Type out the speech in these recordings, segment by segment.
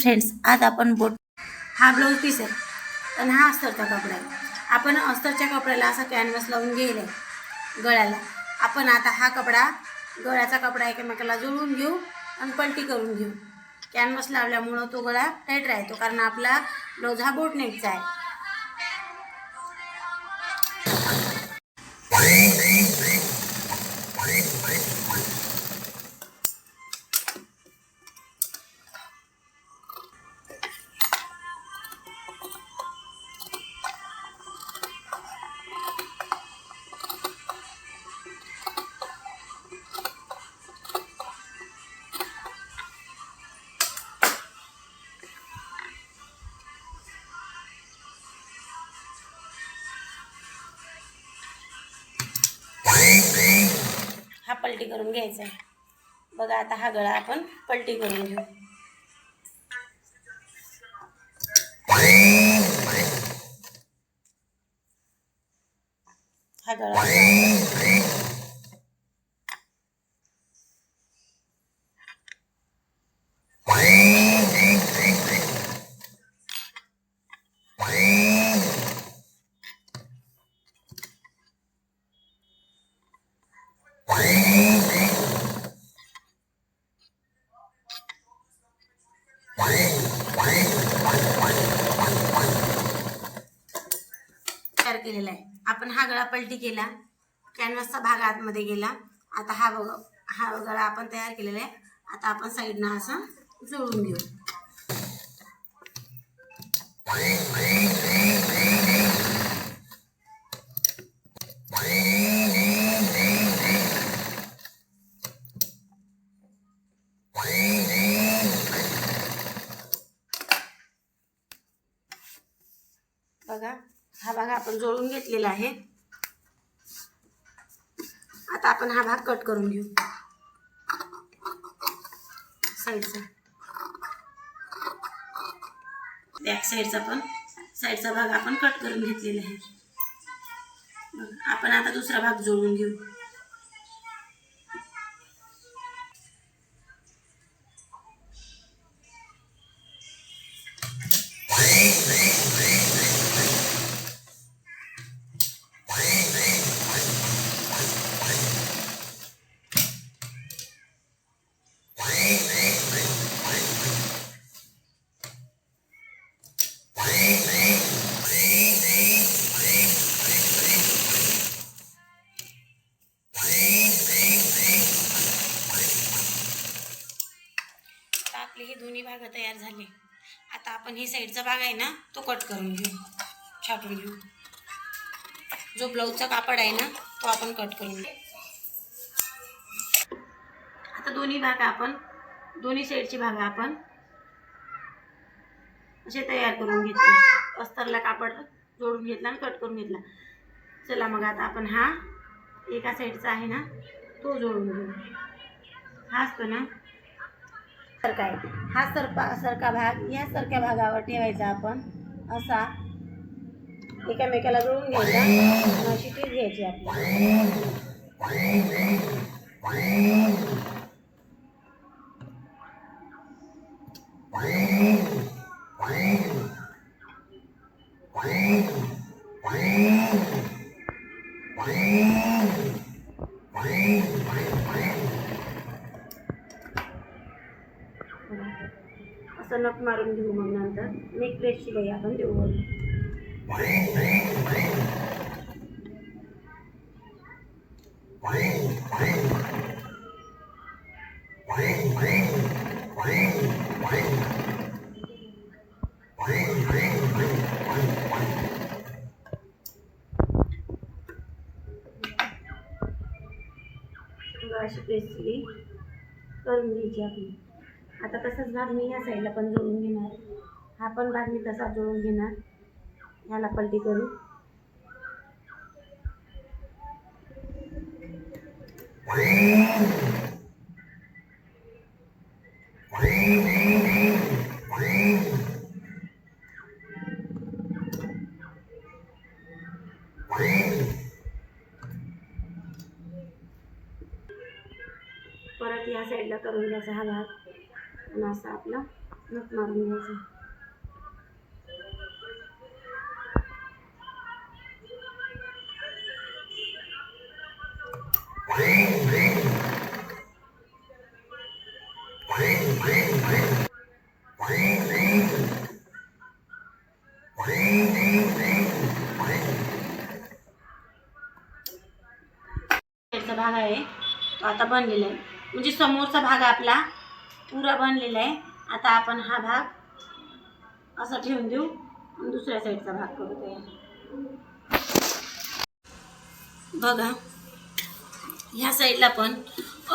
Friends आज आपण बोट हा ब्लाऊज पीस आहे. आणि हा अस्तरचा कपडा आहे. आपण अस्तरच्या कपड्याला असा कॅनव्हस लावून घेईल गळ्याला. आपण आता हा कपडा गळ्याचा कपडा एकमेकाला जुळवून घेऊ आणि पलटी करून घेऊ. कॅनव्हस लावल्यामुळं तो गळा टाईट राहतो कारण आपला ब्लाऊज हा बोट नेकचा आहे. पलटी करून घ्यायचा आहे. बघा आता हा गळा आपण पलटी करून घेऊ हा गळा तयार केलेला आहे आपण हा गळा पलटी केला कॅनव्हासचा भाग आतमध्ये गेला. आता हा बघ हा गळा आपण तयार केलेला आहे. आता आपण साईडनं असं जुळून घेऊ. बघा हा भाग आपण जोडून घेतलेला आहे. आता आपण हा भाग कट करून घेऊ. साईडचा. बॅक साईडचा पण. साईडचा भाग आपण कट करून घेतलेला आहे. आपण आता दुसरा भाग जोडून घेऊ. आपले तयार झाले. आता आपण ही साईडचा भाग आहे ना तो कट करून घेऊ. छापून घेऊ. जो ब्लाऊजचा कापड आहे ना तो आपण कट करून घेऊ. आता दोन्ही भाग आपण दोन्ही साईडची भाग आपण असे तयार करून घेतले. अस्तरला कापड जोडून घेतला आणि कट करून घेतला. चला मग आता आपण हा एका साईडचा आहे ना तो जोडून घेऊ. हा असतो ना सारखा आहे. हा सरपा सरका भाग या सारख्या भागावर ठेवायचा आपण. असा एकामेकाला जोडून घ्यायचा. अशी टीप घ्यायची आपली असं नक मारून घेऊ मग नंतर नेक प्लेट शिलाई आपण देऊ वरून. बघा, अशी आता तसाच भाग मी या साईडला पण जोडून घेणार. हा पण भाग मी तसा जोडून घेणार. ह्याला पलटी करू परत या साईडला करून घ्यायचा हा भाग. आणि असा आपला नट मारून घ्यायचं भाग आहे. तो आता बनलेला आहे. म्हणजे समोरचा भाग आपला. पुरा बनलेला आहे. आता आपण हा भाग असा ठेवून देऊ आणि दुसऱ्या साईडचा भाग करू तयार. बघा ह्या साईडला पण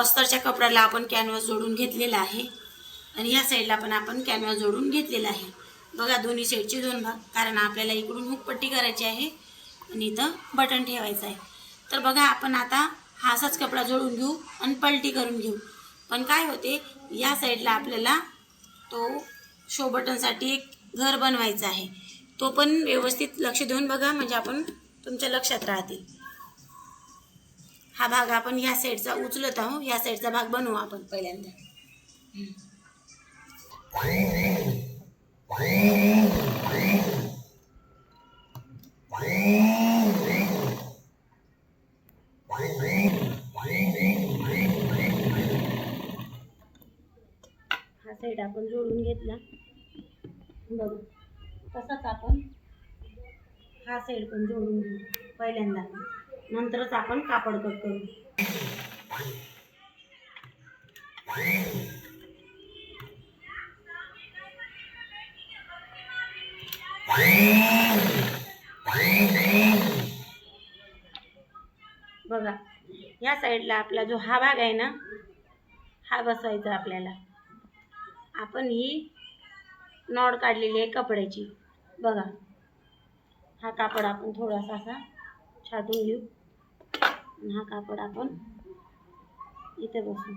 अस्तरच्या कपड्याला आपण कॅनव्हास जोडून घेतलेला आहे. आणि ह्या साईडला पण आपण कॅनव्हास जोडून घेतलेला आहे. बघा दोन्ही साईडचे दोन भाग कारण आपल्याला इकडून हुकपट्टी करायची आहे आणि इथं बटन ठेवायचं आहे. तर बघा आपण आता हा असाच कपडा जोडून घेऊ आणि पलटी करून घेऊ. पण काय होते या साईडला आपल्याला तो शो बटनसाठी एक घर बनवायचं आहे. तो पण व्यवस्थित लक्ष देऊन बघा म्हणजे आपण तुमच्या लक्षात राहतील. हा भाग आपण या साईडचा उचलत आहोत या साईडचा भाग बनवू आपण पहिल्यांदा. आपण जोडून घेतला. बघू. तसाच आपण हा साईड पण जोडून घेऊ पहिल्यांदा. नंतरच आपण कापड कट करू. बघा या साईडला आपला जो हा भाग आहे ना हा बसवायचा आपल्याला. आपण ही नॉड काढलेली आहे कपड्याची. बघा. हा कापड आपण थोडासा असा छाटून घेऊ. हा कापड आपण इथे बसू.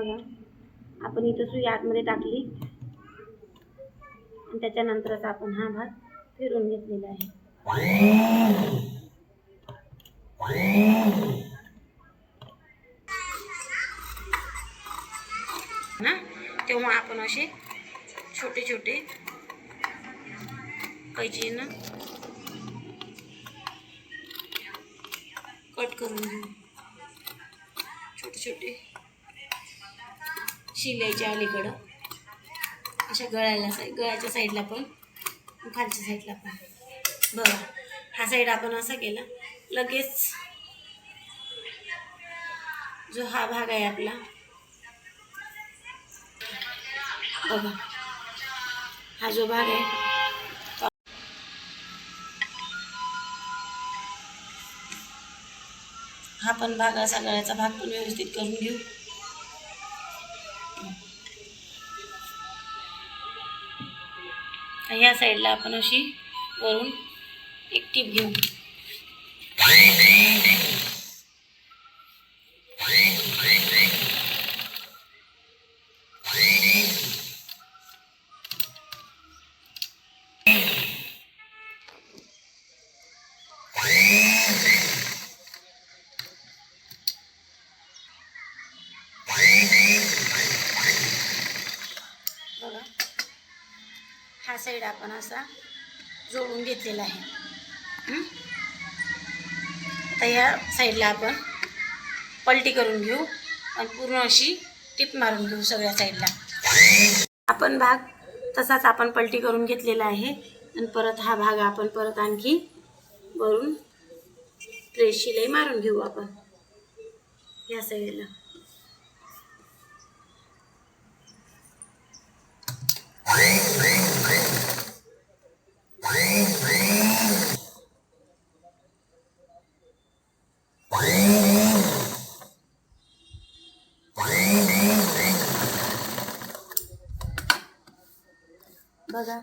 बघा. आपण इथं सुई आतमध्ये टाकली. आणि त्याच्यानंतरच आपण हा भाग फिरून घेतलेला आहे. ना? तेव्हा आपण असे छोटे छोटे कैचीनं कट करून घेऊ. छोटे छोटे. शिलाईच्या अलीकडं. अशा गळ्याला साईड गळ्याच्या साईडला पण खालच्या साईडला पण. बघा हा साईड आपण असा केला लगेच जो हा भाग आहे आपला बघा हा जो भाग आहे हा पण भाग असा गळ्याचा भाग पण व्यवस्थित करून घेऊ. या साईडला आपण अशी वरून एक टीप घेऊ बघा हा साईड आपण असा जोडून घेतलेला आहे. आता या साईडला आपण पलटी करून घेऊ आणि पूर्ण अशी टिप मारून घेऊ सगळ्या साईडला. आपण भाग तसाच आपण पलटी करून घेतलेला आहे आणि परत हा भाग आपण परत आणखी वरून प्रेस शिलाई मारून घेऊ आपण. या साईडला. बघा.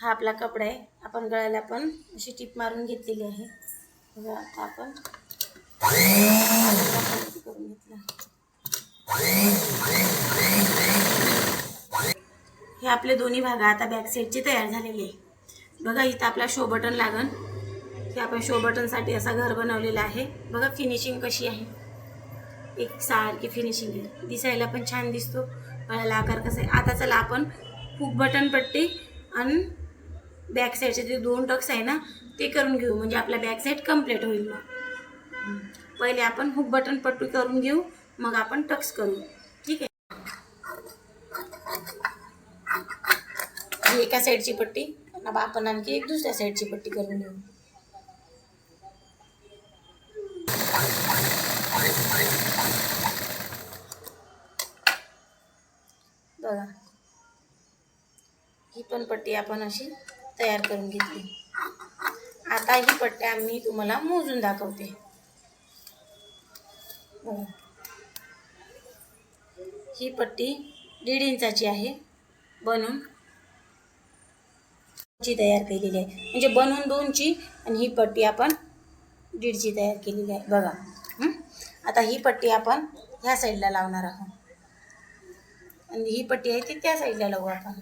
हा आपला कपडा आहे. आपण गळ्याला पण अशी टीप मारून घेतलेली आहे. बघा आता आपण करून घेतला. हे आपले दोन्ही भागा आता बॅक साईडचे तयार झालेले आहे. बघा इथं आपला शो बटन लागन. हे आपण शो बटनसाठी असा घर बनवलेला आहे. बघा फिनिशिंग कशी आहे. एक सारखी फिनिशिंग आहे. दिसायला पण छान दिसतो. गळ्याला आकार कसा आहे? आता चला आपण खूप बटन पट्टी आणि बॅक साईडचे जे दोन टक्स आहे ना ते करून घेऊ. म्हणजे आपला बॅक साईड कंप्लीट होईल मग. पहिले आपण हुक बटन पट्टी करून घेऊ मग आपण टक्स करू. ठीक आहे? एका साईडची पट्टी आपण आणखी एक दुसऱ्या साईडची पट्टी करून घेऊ. बघा. ही पण पट्टी आपण अशी तयार करून घेतली. आता ही पट्टी आम्ही तुम्हाला मोजून दाखवते. बघा. ही पट्टी दीड इंचाची आहे. बनून ची तयार केलेली आहे. म्हणजे बनवून दोनची आणि ही पट्टी आपण दीडची तयार केलेली आहे. बघा. आता ही पट्टी आपण ह्या साईडला लावणार आहोत. आणि ही पट्टी आहे ती त्या साईडला लावू आपण.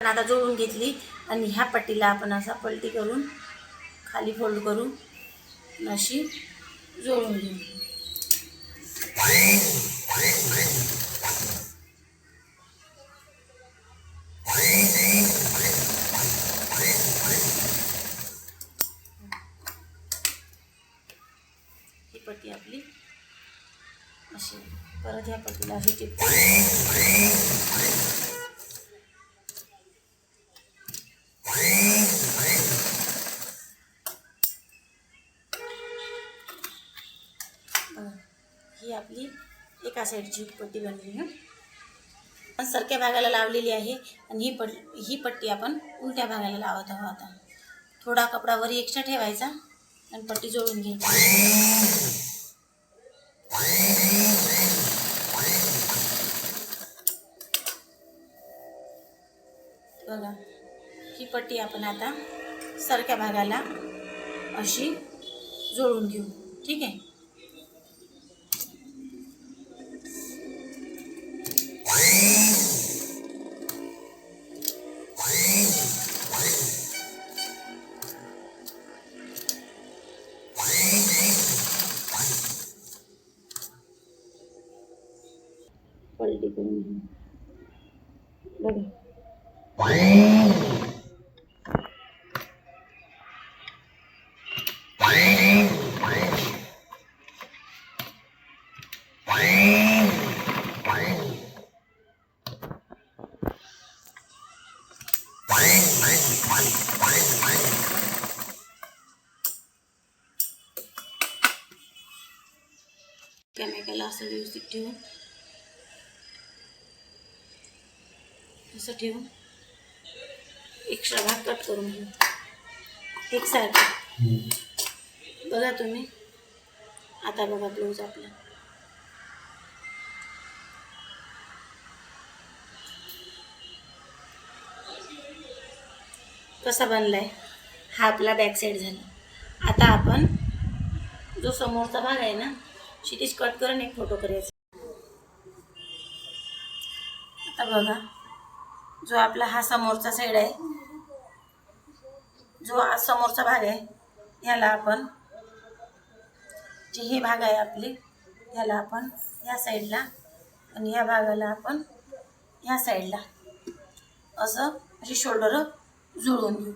आता जोडून घेतली आणि ह्या पट्टीला आपण असा पलटी करून खाली फोल्ड करून अशी जोडून घेऊ. ही पट्टी आपली अशी. परत ह्या पट्टीला अशी चिपकून बघा, ही आपली एका साईडची पट्टी बनली ना सरक्या भागाला लावलेली आहे आणि ही पट ही पट्टी आपण उलट्या भागाला लावत आहोत आता. थोडा कपडा वर एक्स्ट्रा ठेवायचा आणि पट्टी जोडून घ्यायची. बघा ही पट्टी आपण आता सरक्या भागाला अशी जोडून घेऊ. ठीक आहे? पलटी करून घेऊ बघा कॅमेक्याला असं व्यवस्थित असं ठेवून एक्स्ट्रा भाग कट करून घेऊ एक सारखं. बघा तुम्ही. आता बघा ब्लाऊज आपला. कसा बनलाय? हा आपला बॅक साईड झाला. आता आपण जो समोरचा भाग आहे ना शिटीज कट करून एक फोटो करायचा. आता बघा. जो आपला हा समोरचा साईड आहे जो हा समोरचा भाग आहे ह्याला आपण जे हे भाग आहे आपली ह्याला आपण ह्या साईडला आणि ह्या भागाला आपण ह्या साईडला असं अशी शोल्डर जुळवून घेऊ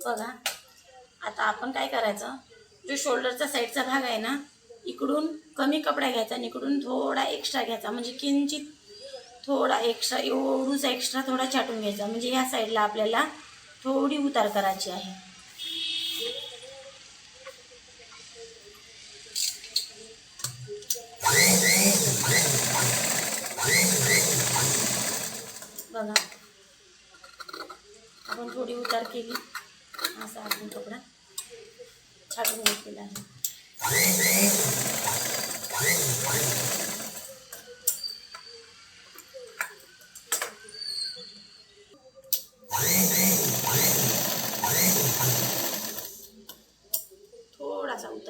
बघा आता आपण काय करायचं. जो शोल्डरचा साईडचा भाग आहे ना इकडून कमी कपडा घ्यायचा आणि इकडून थोडा एक्स्ट्रा घ्यायचा. म्हणजे किंचित थोडा एक्स्ट्रा एवढूच एक्स्ट्रा थोडा छाटून घ्यायचा. म्हणजे ह्या साईडला आपल्याला थोडी उतार करायची आहे. बघा आपण थोडी उतार केली असा आपण कपडा छाटून घेतलेला आहे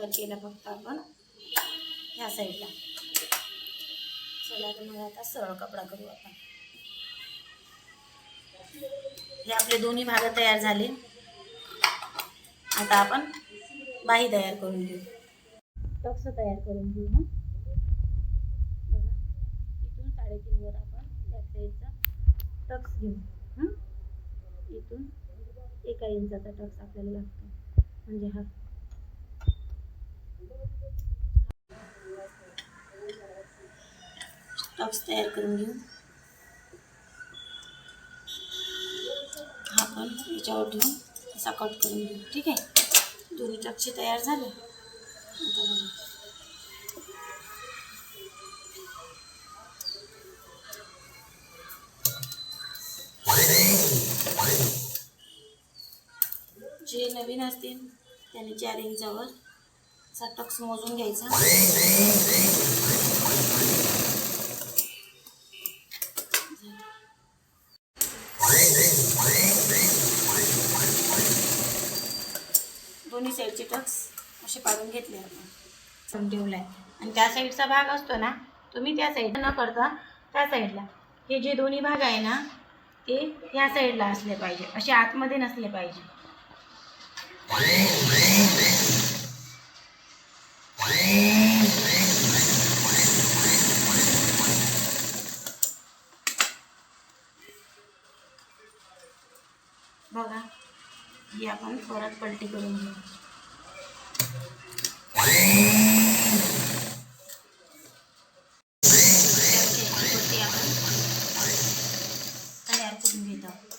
थोडासा केला फक्त आपण. ह्या साईडला. चला तर मग आता सरळ कपडा करू आपण. हे आपले दोन्ही भाग तयार झाले. आता आपण बाही तयार करून घेऊ. टक्स तयार करून घेऊ हं. बघा इथून साडेतीन वर आपण त्या साईडचा टक्स घेऊ इथून एका इंचाचा टक्स आपल्याला लागतो. म्हणजे हा. टक्स तयार करून घेऊ. हा पण याच्यावर ठेवून असा कट करून घेऊ. ठीक आहे? दोन्ही टक्सचे तयार झाले. जे नवीन असतील त्यांनी चार इंचावर असा टक्स मोजून घ्यायचा. दोन्ही साईडचे टक्स असे पाडून घेतले आपण. ठेवलाय. आणि त्या साईडचा भाग असतो ना तुम्ही त्या साईड न करता त्या साईडला हे जे दोन्ही भाग आहे ना ते ह्या साईडला असले पाहिजे. असे आतमध्ये नसले पाहिजे. बघा. ही आपण परत पलटी करून घेऊ. पट्टी आपण तयार करून घेत. आहोत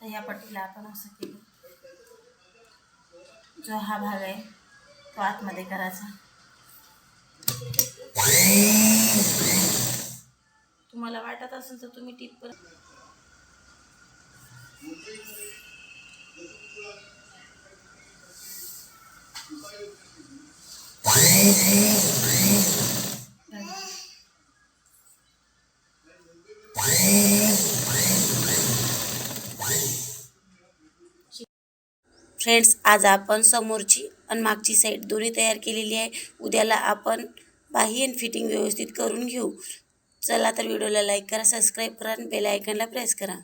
तर ह्या पट्टीला आपण असं केलं. जो हा भाग आहे तो आतमध्ये करायचा. वाटत असेल तर तुम्ही टीप पण फ्रेंड्स आज आपण समोरची आणि मागची साईड दोन्ही तयार केलेली आहे. उद्याला आपण बाही आणि फिटिंग व्यवस्थित करून घेऊ. चला तर व्हिडिओला लाईक करा सबस्क्राईब करा आणि बेल आयकनला प्रेस करा.